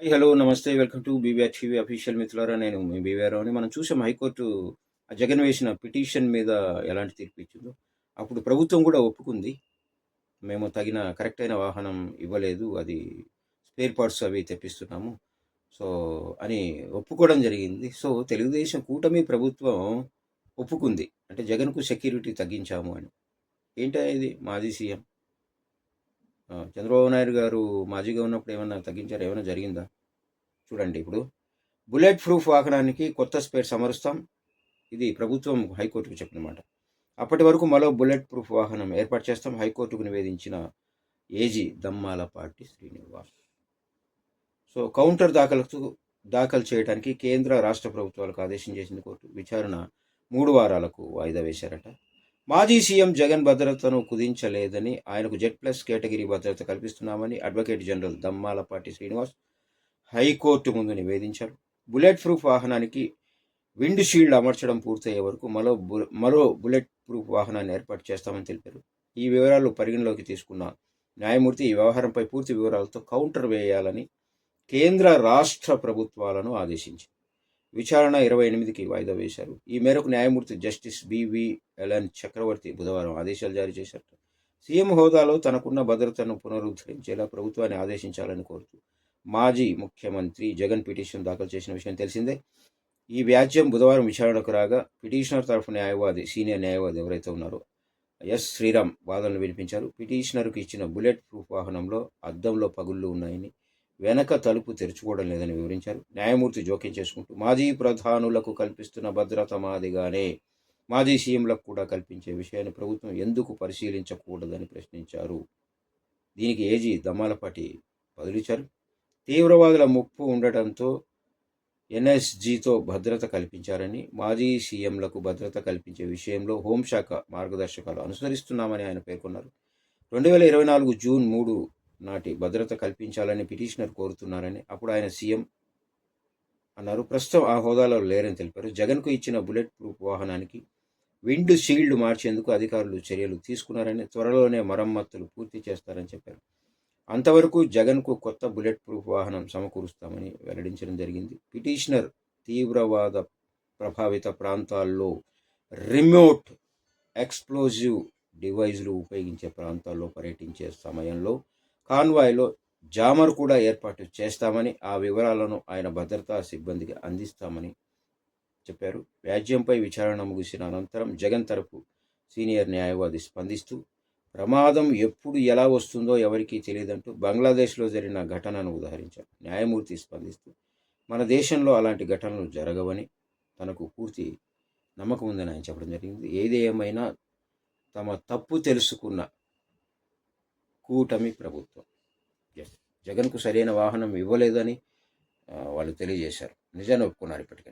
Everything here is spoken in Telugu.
హాయ్ హలో నమస్తే welcome to BVR TV official మిత్రులారా నేను మీ బీవీఆర్ అని మనం చూసాం హైకోర్టు ఆ జగన్ వేసిన పిటిషన్ మీద ఎలాంటి తీర్పు ఇచ్చిందో అప్పుడు ప్రభుత్వం కూడా ఒప్పుకుంది. మేము తగిన కరెక్ట్ అయిన వాహనం ఇవ్వలేదు అది స్పేర్ పార్ట్స్ అవి తెప్పిస్తున్నాము. సో అని ఒప్పుకోవడం జరిగింది. సో తెలుగుదేశం కూటమి ప్రభుత్వం ఒప్పుకుంది. అంటే జగన్కు సెక్యూరిటీ తగ్గించాము అని. ఏంటనేది ఇది? మాజీ సీఎం. చంద్రబాబు నాయుడు గారు మాజీగా ఉన్నప్పుడు ఏమన్నా తగ్గించారు? ఏమైనా జరిగిందా? చూడండి ఇప్పుడు. బుల్లెట్ ప్రూఫ్ వాహనానికి కొత్త స్పేర్ సమరుస్తాం. ఇది ప్రభుత్వం హైకోర్టుకు చెప్పినమాట. అప్పటి వరకు మరో బుల్లెట్ ప్రూఫ్ వాహనం ఏర్పాటు చేస్తాం. హైకోర్టుకు నివేదించిన AG Dammalapati Srinivas. So counter దాఖలకు దాఖలు చేయడానికి కేంద్ర రాష్ట్ర ప్రభుత్వాలకు ఆదేశం చేసింది కోర్టు. విచారణ మూడు వారాలకు వాయిదా వేశారట. మాజీ సీఎం జగన్ భద్రతను కుదించలేదని ఆయనకు జెడ్ ప్లస్ కేటగిరీ భద్రత కల్పిస్తున్నామని advocate general Dammalapati Srinivas high court ముందు నివేదించారు. బుల్లెట్ ప్రూఫ్ వాహనానికి విండ్ షీల్డ్ అమర్చడం పూర్తయ్యే వరకు మరో బు- మరో బుల్లెట్ ప్రూఫ్ వాహనాన్ని ఏర్పాటు చేస్తామని తెలిపారు. ఈ వివరాలు పరిగణలోకి తీసుకున్న న్యాయమూర్తి ఈ వ్యవహారంపై పూర్తి వివరాలతో కౌంటర్ వేయాలని కేంద్ర రాష్ట్ర ప్రభుత్వాలను ఆదేశించారు. విచారణ ఇరవై ఎనిమిదికి వాయిదా వేశారు. ఈ మేరకు న్యాయమూర్తి జస్టిస్ బివిఎల్ఎన్ చక్రవర్తి బుధవారం ఆదేశాలు జారీ చేశారు సీఎం హోదాలో తనకున్న భద్రతను పునరుద్ధరించేలా ప్రభుత్వాన్ని ఆదేశించాలని కోరుతూ మాజీ ముఖ్యమంత్రి జగన్ పిటిషన్ దాఖలు చేసిన విషయం తెలిసిందే. ఈ వ్యాజ్యం బుధవారం విచారణకు రాగా పిటిషనర్ తరఫు న్యాయవాది సీనియర్ న్యాయవాది ఎవరైతే ఉన్నారో ఎస్. శ్రీరామ్ వాదనలు వినిపించారు. పిటిషనర్కు ఇచ్చిన బుల్లెట్ ప్రూఫ్ వాహనంలో అద్దంలో పగుళ్ళు ఉన్నాయని వెనక తలుపు తెరుచుకోవడం లేదని వివరించారు. న్యాయమూర్తి జోక్యం చేసుకుంటూ మాజీ ప్రధానులకు కల్పిస్తున్న భద్రత మాదిగానే మాజీ సీఎంలకు కూడా కల్పించే విషయాన్ని ప్రభుత్వం ఎందుకు పరిశీలించకూడదని ప్రశ్నించారు. దీనికి ఏజీ దమ్మాలపాటి బదులిచ్చారు. తీవ్రవాదుల ముప్పు ఉండటంతో ఎన్ఎస్జీతో భద్రత కల్పించారని మాజీ సీఎంలకు భద్రత కల్పించే విషయంలో హోంశాఖ మార్గదర్శకాలు అనుసరిస్తున్నామని ఆయన పేర్కొన్నారు. రెండు వేల ఇరవై నాలుగు జూన్ మూడు నాటి భద్రత కల్పించాలని పిటిషనర్ కోరుతున్నారని అప్పుడు ఆయన సీఎం అన్నారు. ప్రస్తుతం ఆ హోదాలో లేరని తెలిపారు. జగన్కు ఇచ్చిన బుల్లెట్ ప్రూఫ్ వాహనానికి విండ్ షీల్డ్ మార్చేందుకు అధికారులు చర్యలు తీసుకున్నారని త్వరలోనే మరమ్మతులు పూర్తి చేస్తారని చెప్పారు. అంతవరకు జగన్కు కొత్త బుల్లెట్ ప్రూఫ్ వాహనం సమకూరుస్తామని వెల్లడించడం జరిగింది. పిటిషనర్ తీవ్రవాద ప్రభావిత ప్రాంతాల్లో రిమోట్ ఎక్స్ప్లోజివ్ డివైజ్లు ఉపయోగించే ప్రాంతాల్లో పర్యటించే సమయంలో కాన్వాయ్లో జామర్ కూడా ఏర్పాటు చేస్తామని ఆ వివరాలను ఆయన భద్రతా సిబ్బందికి అందిస్తామని చెప్పారు. వ్యాజ్యంపై విచారణ ముగిసిన అనంతరం జగన్ తరపు సీనియర్ న్యాయవాది స్పందిస్తూ ప్రమాదం ఎప్పుడు ఎలా వస్తుందో ఎవరికీ తెలియదంటూ బంగ్లాదేశ్లో జరిగిన ఘటనను ఉదహరించారు. న్యాయమూర్తి స్పందిస్తూ మన దేశంలో అలాంటి ఘటనలు జరగవని తనకు పూర్తి నమ్మకం ఉందని ఆయన చెప్పడం జరిగింది. ఏది ఏమైనా తమ తప్పు తెలుసుకున్న కూటమి ప్రభుత్వం. ఎస్ జగన్కు సరైన వాహనం ఇవ్వలేదని వాళ్ళు తెలియజేశారు. నిజాన్ని ఒప్పుకున్నారు ఇప్పటికైనా.